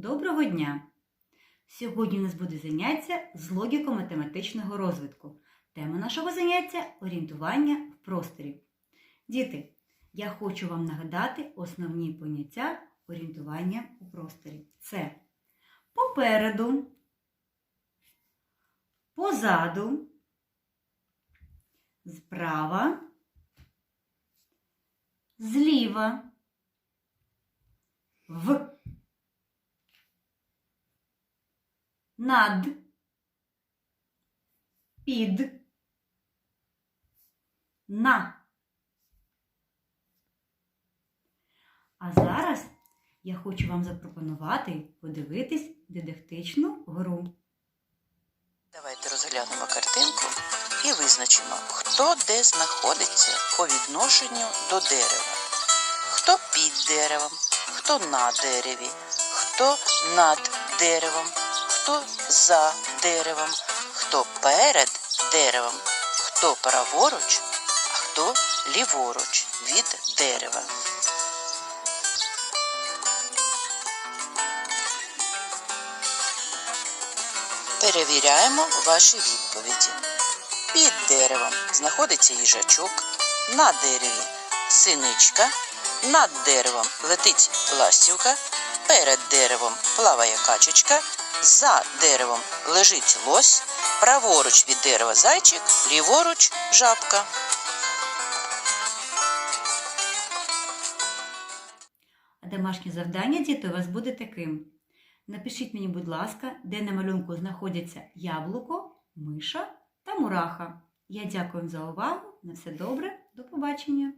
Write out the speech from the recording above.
Доброго дня! Сьогодні у нас буде заняття з логіко-математичного розвитку. Тема нашого заняття орієнтування в просторі. Діти, я хочу вам нагадати основні поняття орієнтування у просторі. Це попереду, позаду, справа, зліва, в. Над, під, на. А зараз я хочу вам запропонувати подивитись дидактичну гру. Давайте розглянемо картинку і визначимо, хто де знаходиться по відношенню до дерева. Хто під деревом, хто на дереві, хто над деревом, хто за деревом, хто перед деревом, хто праворуч, а хто ліворуч від дерева. Перевіряємо ваші відповіді. Під деревом знаходиться їжачок, на дереві синичка, над деревом летить ластівка, перед деревом плаває качечка, за деревом лежить лось, праворуч від дерева зайчик, ліворуч жабка. А домашнє завдання, діти, у вас буде таким. Напишіть мені, будь ласка, де на малюнку знаходяться яблуко, миша та мураха. Я дякую за увагу. На все добре, до побачення!